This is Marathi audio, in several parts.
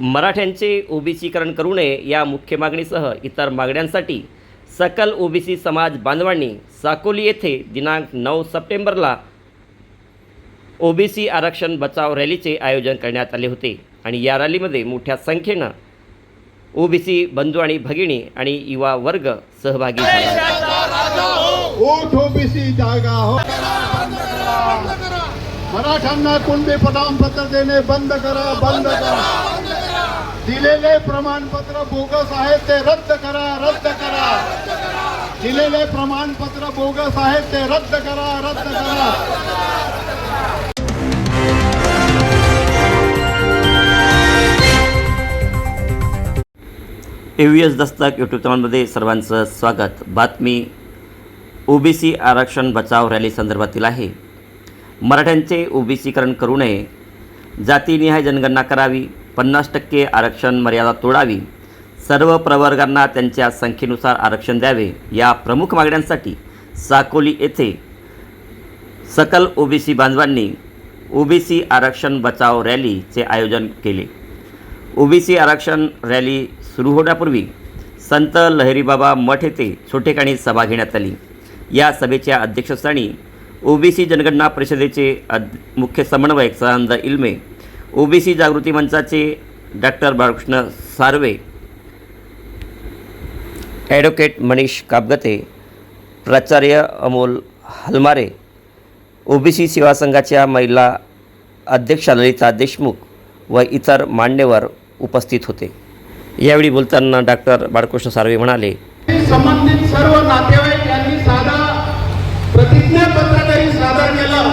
मराठ्यांचे ओबीसीकरण करू नये या मुख्य मागणीसह इतर मागण्यांसाठी सकल ओबीसी समाज बांधवांनी साकोली येथे दिनांक नऊ सप्टेंबरला ओबीसी आरक्षण बचाव रॅलीचे आयोजन करण्यात आले होते. आणि या रॅलीमध्ये मोठ्या संख्येनं ओबीसी बंधू आणि भगिनी आणि युवा वर्ग सहभागी झाला. हो. मराठ्यांना कुणबी प्रमाणपत्र देणे बंद करा बंद करा. दिलेले प्रमाणपत्र बोगस आहेत ते रद्द करा रद्द करा. दिलेले प्रमाणपत्र बोगस आहेत ते रद्द करा रद्द करा. A V S Dastak YouTube चॅनलमध्ये सर्वांचं स्वागत. बातमी ओबीसी आरक्षण बचाव रॅली संदर्भातील आहे. मराठ्यांचे ओबीसीकरण करू नये. जातीनिहाय जनगणना करावी. पन्नास टक्के आरक्षण मर्यादा तोडावी. सर्व प्रवर्गांना त्यांच्या संख्येनुसार आरक्षण द्यावे. या प्रमुख मागण्यांसाठी साकोली येथे सकल ओबीसी बांधवांनी ओबीसी आरक्षण बचाव रॅलीचे आयोजन केले. ओबीसी आरक्षण रॅली सुरू होण्यापूर्वी संत लहरीबाबा मठ येथे छोटेखाणी सभा घेण्यात आली. या सभेच्या अध्यक्षस्थानी ओबीसी जनगणना परिषदेचे अद मुख्य समन्वयक सदानंद इल्मे ओबीसी जागृती मंचाचे डॉक्टर बाळकृष्ण सार्वे ॲडव्होकेट मनीष कापगते प्राचार्य अमोल हलमारे ओबीसी सेवा संघाच्या महिला अध्यक्षा ललिता देशमुख व इतर मान्यवर उपस्थित होते. यावेळी बोलताना डॉक्टर बाळकृष्ण सार्वे म्हणाले संबंधित सर्व नातेवाईक यांनी साधा प्रतिज्ञापत्र जरी सादर केलं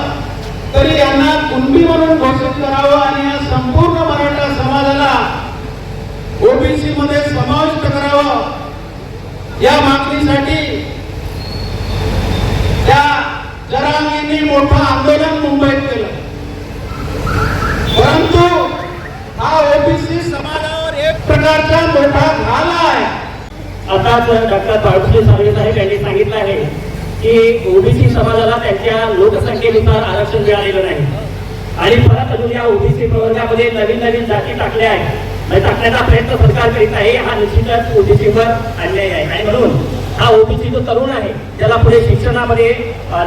तरी यांना कुणबी म्हणून घोषित करावं आणि संपूर्ण मराठा समाजाला ओबीसी मध्ये समाविष्ट करावं. या मागणीसाठी त्या जरांगींनी मोठं आंदोलन मुंबईत केलं. परंतु हा ओबीसी समाजावर एक प्रकारचा मोठा घाला आहे. आता डॉक्टर पाडुसले सार्वे साहेब यांनी सांगितलं आहे की ओबीसी समाजाला त्यांच्या लोकसंख्येनुसार आरक्षण मिळालेलं नाही. आणि परत अजून या ओबीसी प्रवर्गामध्ये नवीन नवीन जाती टाकल्या आहेत. म्हणजे टाकण्याचा प्रयत्न सरकार करीत आहे हा निश्चितच ओबीसीवर अन्याय आहे. आणि म्हणून हा ओबीसी जो तरुण आहे त्याला पुढे शिक्षणामध्ये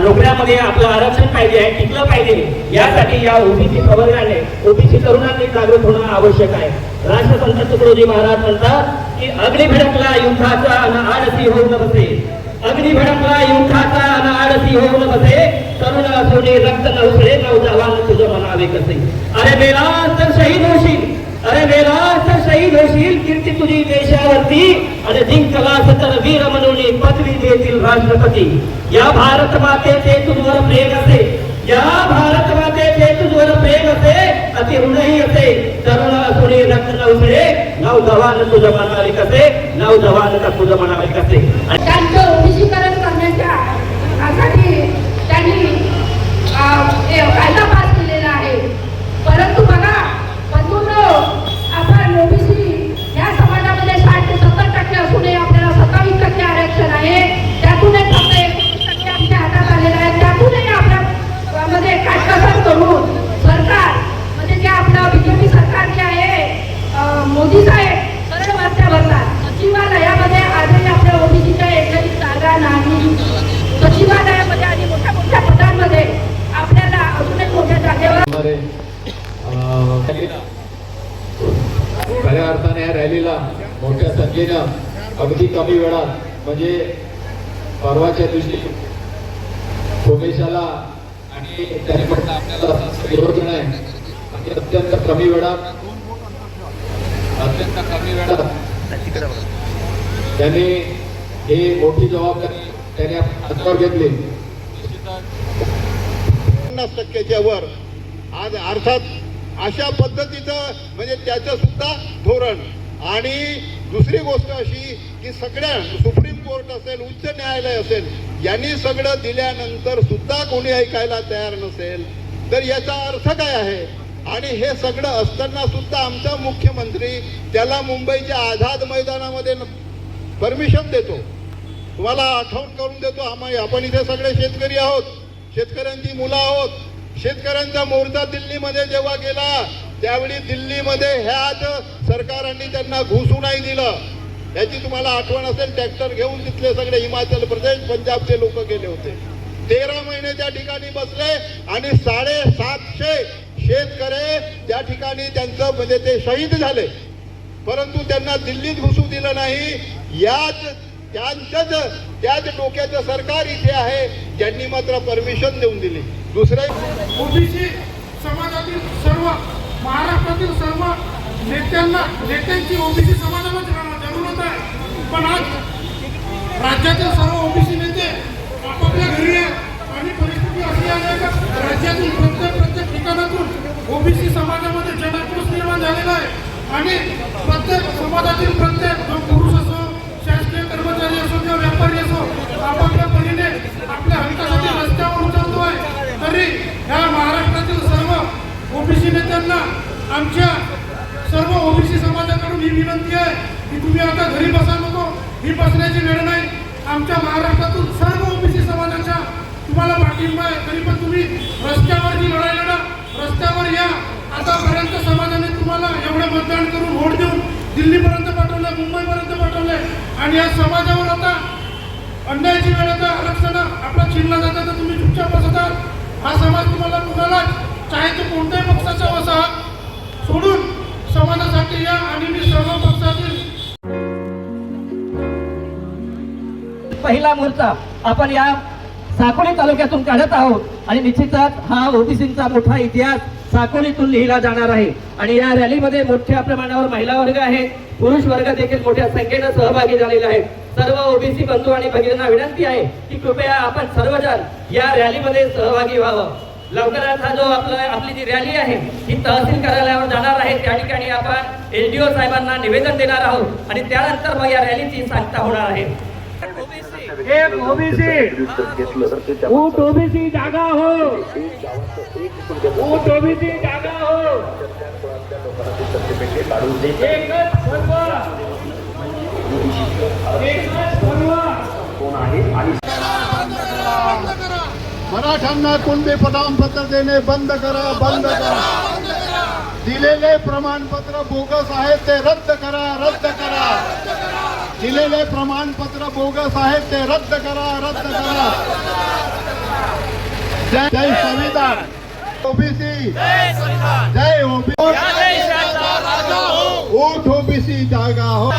नोकऱ्यामध्ये आपलं आरक्षण पाहिजे आहे टिकलं पाहिजे. यासाठी या ओबीसी प्रवर्गाने ओबीसी तरुणांनी जागृत होणं आवश्यक आहे. राष्ट्रसंत तुकडोजी महाराज म्हणतात की अग्नी भडकला युद्धाचा अन आडसी होऊ बसे. अग्नी भडकला युद्धाचा अन आडसी होऊ बसे. तरुण असोने रक्त न उसळे तुझं म्हणावे कसे? अरे मेला तर शहीद होशील. अरे मेला तर शहीद होशील. कीर्ती तुझी देशावरती. आणि जिंकला तर वीर म्हणून पदवी देतील राष्ट्रपती. या भारत मातेचे तुझवर प्रेम असे. या भारत मातेचे तुझवर प्रेम असे. अति ऋणही असे. तरुण असुरे रक्त न नवजवान तुझं म्हणावे कसे? नवजवान का तुझं म्हणावे कसे आणि त्यांचं ओबीसीकरण करण्याच्या साठी त्यांनी अं, हे कायदा पास केलेला आहे परंतु बघा बंधूंनो आपण ओबीसी या समाजामध्ये साठ ते सत्तर टक्के असूनही आपल्याला सत्तावीस टक्के आरक्षण आहे त्यातूनही फक्त एकोणीस टक्के आमच्या हातात आलेलं आहे त्यातूनही आपल्या मध्ये काटकसर करून सरकार म्हणजे जे आपलं बीजेपी सरकार जे आहे अं, मोदी साहेब सरळ वार्त्या भरतात सचिवालयामध्ये आजही आपल्या ओबीसीच्या एकही जागा नाही सचिवालयामध्ये आणि मोठ्या मोठ्या पदांमध्ये आपल्याला अजूनही मोठ्या जागेवर हमारे अं, खऱ्या अर्थाने या रॅलीला मोठ्या संख्येनं अगदी कमी वेळात म्हणजे परवाच्या दिवशी भूमेशाला आणि त्याने फक्त आपल्याला असा विरोध आणि अत्यंत कमी वेळात अत्यंत कमी वेळात त्यांनी हे मोठी जबाबदारी त्याने हातावर घेतली. पन्नास टक्क्याच्या वर आज अर्थात अशा पद्धतीचं म्हणजे त्याचं सुद्धा धोरण. आणि दुसरी गोष्ट अशी की सगळ्या सुप्रीम कोर्ट असेल उच्च न्यायालय असेल यांनी सगळं दिल्यानंतर सुद्धा कोणी ऐकायला तयार नसेल तर याचा अर्थ काय आहे? आणि हे सगळं असताना सुद्धा आमचा मुख्यमंत्री त्याला मुंबईच्या आझाद मैदानामध्ये परमिशन देतो. तुम्हाला आठवण करून देतो आम्ही आपण इथे सगळे शेतकरी आहोत शेतकऱ्यांची मुलं आहोत. शेतकऱ्यांचा मोर्चा दिल्लीमध्ये जेव्हा गेला त्यावेळी दिल्लीमध्ये ह्याच सरकारांनी त्यांना घुसू नाही दिलं. याची तुम्हाला आठवण असेल ट्रॅक्टर घेऊन तिथले सगळे हिमाचल प्रदेश पंजाबचे लोक गेले होते. तेरा महिने त्या ठिकाणी बसले आणि साडेसातशे शेतकरी त्या ठिकाणी त्यांचं म्हणजे ते शहीद झाले. परंतु त्यांना दिल्लीत घुसू दिलं नाही. याच त्यांच्याच त्याच डोक्याचं सरकार इथे आहे ज्यांनी मात्र परमिशन देऊन दिली. दुसरे ओबीसी समाजातील सर्व महाराष्ट्रातील सर्व नेत्यांना नेत्यांची ओबीसी समाजाला जरूरत आहे. पण आज राज्यातील सर्व ओबीसी नेते आपापल्या घरी आहेत. आणि परिस्थिती अशी आहे का राज्यातील प्रत्येक प्रत्येक ठिकाणातून ओबीसी समाजामध्ये जनाक्रोश निर्माण झालेला आहे. आणि प्रत्येक समाजातील प्रत्येक पुरुष असो शासकीय कर्मचारी असो किंवा व्यापारी असो आपापल्या परीने आपल्या हक्कासाठी रस्त्यावर उतरतो आहे तरी ह्या महाराष्ट्रातील सर्व ओबीसी नेत्यांना आमच्या सर्व ओबीसी समाजाकडून ही विनंती आहे की तुम्ही आता घरी बसा नको ही निर्णय आमच्या महाराष्ट्रातून सर्व ओबीसी समाजाच्या तुम्हाला पाठिंबा आहे. तरी पण तुम्ही रस्त्यावर जी लढाई लढा. रस्त्यावर या. आतापर्यंत समाजाने तुम्हाला एवढं मतदान करून वोट देऊन दिल्लीपर्यंत पाठवलं मुंबईपर्यंत पाठवलंय. आणि या समाजावर आता अन्यायाची वेळ आता आरक्षण आपला चिन्ह जातात तर तुम्ही चुपचाप बसतात हा समाज तुम्हाला कुणालाच चाहे तो कोणत्याही पक्षाचा असा सोडून पहिला मोर्चा आपण या साकोली तालुक्यातून काढत आहोत. आणि निश्चितच हा ओबीसीचा मोठा इतिहास साकोलीतून लिहिला जाणार आहे. आणि या रॅलीमध्ये मोठ्या प्रमाणावर महिला वर्ग आहे पुरुष वर्ग देखील मोठ्या संख्येनं सहभागी झालेला आहे सर्व ओबीसी बंधू आणि भगिनींना विनंती आहे की कृपया आपण सर्वजण या रॅलीमध्ये सहभागी व्हावं. लवकरात हा जो आपला आपली जी रॅली आहे ही तहसील कार्यालयावर जाणार आहे. त्या ठिकाणी आपण एसडीओ साहेबांना निवेदन देणार आहोत. आणि त्यानंतर मग या रॅलीची सांगता होणार आहे. एक ओबीसी ऊट ओबीसी जागा हो। ऊट ओबीसी जागा हो। एकच प्रमाणपत्र देणे बंद करा बंद करा. दिलेले प्रमाणपत्र बोगस ते रद्द करा. दिलेले प्रमाणपत्र बोगस आहेत ते रद्द करा रद्द करा. जय संविधान. ओबीसी. जय ओबीसी. ओठ ओबीसी जागा हो.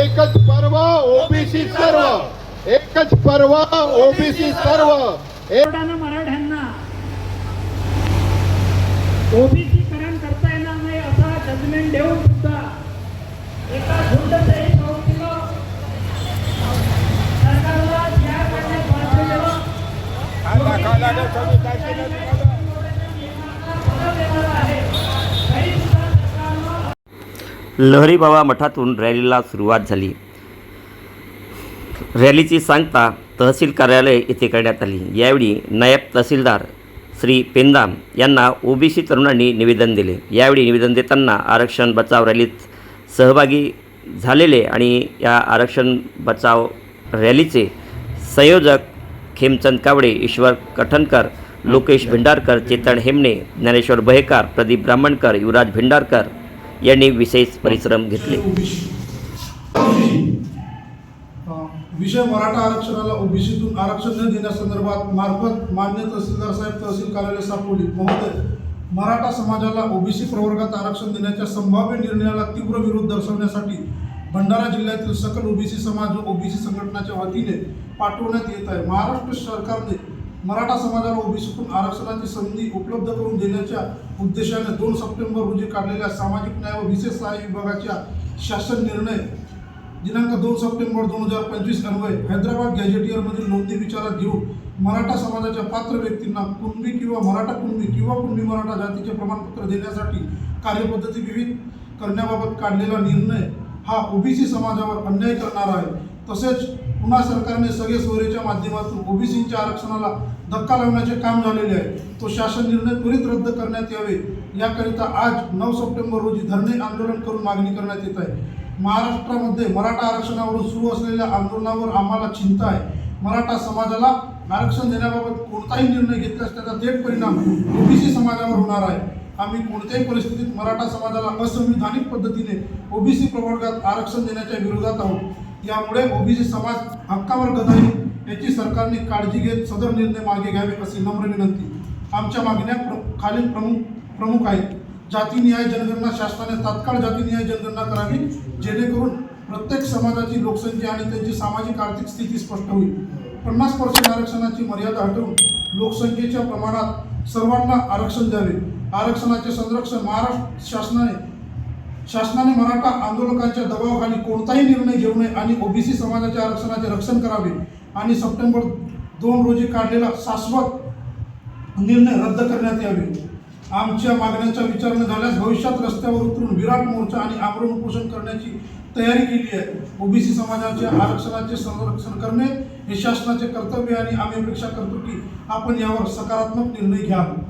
एकच पर्व ओबीसी सर्व. एकच पर्व ओबीसी सर्व. एक कोर्टानं मराठ्यांना. ओबीसीकरण करता येणार नाही असा जजमेंट देऊन सुद्धा एका झुंडशाही लहरी बाबा मठातून रॅलीला सुरुवात झाली. रॅलीची सांगता तहसील कार्यालय येथे करण्यात आली. यावेळी नायब तहसीलदार श्री पेंदाम यांना ओबीसी तरुणांनी निवेदन दिले. यावेळी निवेदन देताना आरक्षण बचाव रॅलीत सहभागी झालेले आणि या आरक्षण बचाव रॅलीचे संयोजक खेमचंद कावडे ईश्वर कठणकर लोकेश भिंडारकर चेतन हेमणे ज्ञानेश्वर बहेकार प्रदीप ब्राह्मणकर युवराज भिंडारकर यांनी विशेष परिश्रम घेतले. विषय मराठा आरक्षणाला ओबीसीतून आरक्षण न देण्यासंदर्भात मार्फत मान्य तहसीलदार साहेब तहसील कार्यालय सापोली महोदय मराठा समाजाला ओबीसी प्रवर्गात आरक्षण देण्याच्या संभाव्य निर्णयाला तीव्र विरोध दर्शवण्यासाठी भंडारा जिल्ह्यातील सकल ओबीसी समाज व ओबीसी संघटनाच्या वतीने पाठवण्यात येत आहे. महाराष्ट्र सरकारने मराठा समाजाला ओबीसीतून आरक्षणाची संधी उपलब्ध करून देण्याच्या उद्देशाने दोन सप्टेंबर रोजी काढलेल्या सामाजिक न्याय व विशेष सहाय्य विभागाच्या शासन निर्णय दिनांक दोन सप्टेंबर दोन हजार पंचवीस अन्वय हैदराबाद गॅझेटियरमधील नोंदी विचारात घेऊन मराठा समाजाच्या पात्र व्यक्तींना कुणबी किंवा मराठा कुणबी किंवा कुणबी मराठा जातीचे प्रमाणपत्र देण्यासाठी कार्यपद्धती विविध करण्याबाबत काढलेला निर्णय हा ओबीसी समाजावर अन्याय करणारा आहे. तसेच पुन्हा सरकारने सगळे सोयरीच्या माध्यमातून ओबीसींच्या आरक्षणाला धक्का लावण्याचे काम झालेले आहे. तो शासन निर्णय त्वरित रद्द करण्यात यावे. याकरिता आज नऊ सप्टेंबर रोजी धरणे आंदोलन करून मागणी करण्यात येत आहे. महाराष्ट्रामध्ये मराठा आरक्षणावरून सुरू असलेल्या आंदोलनावर आम्हाला चिंता आहे. मराठा समाजाला आरक्षण देण्याबाबत कोणताही निर्णय घेतल्यास त्याचा थेट परिणाम ओबीसी समाजावर होणार आहे. आम्ही कोणत्याही परिस्थितीत मराठा समाजाला असंविधानिक पद्धतीने ओबीसी प्रवर्गात आरक्षण देण्याच्या विरोधात आहोत. यामुळे ओबीसी समाज हक्कावर गदा याची सरकारने काळजी घेत सदर निर्णय मागे घ्यावे अशी नम्र विनंती. आमच्या मागण्या प्र खालील प्रमुख प्रमुख आहेत. जातीनिहाय जनगणना शासनाने तात्काळ जातीनिहाय जनगणना करावी जेणेकरून प्रत्येक समाजाची लोकसंख्या आणि त्यांची सामाजिक आर्थिक स्थिती स्पष्ट होईल. पन्नास पर्सेंट आरक्षणाची मर्यादा हटवून लोकसंख्येच्या प्रमाणात सर्वांना आरक्षण द्यावे. आरक्षणाचे संरक्षण महाराष्ट्र शासनाने शासनाने मराठा आंदोलकांच्या दबावाखाली कोणताही निर्णय घेऊ नये आणि ओबीसी समाजाच्या आरक्षणाचे रक्षण करावे आणि सप्टेंबर दोन रोजी काढलेला शाश्वत निर्णय रद्द करण्यात यावे. आमच्या मागण्यांचा विचार न झाल्यास भविष्यात रस्त्यावर उतरून विराट मोर्चा आणि आमरण उपोषण करण्याची तयारी केली आहे. ओबीसी समाजाच्या आरक्षणाचे संरक्षण करणे हे शासनाचे कर्तव्य आणि आम्ही अपेक्षा करतो की आपण यावर सकारात्मक निर्णय घ्यावा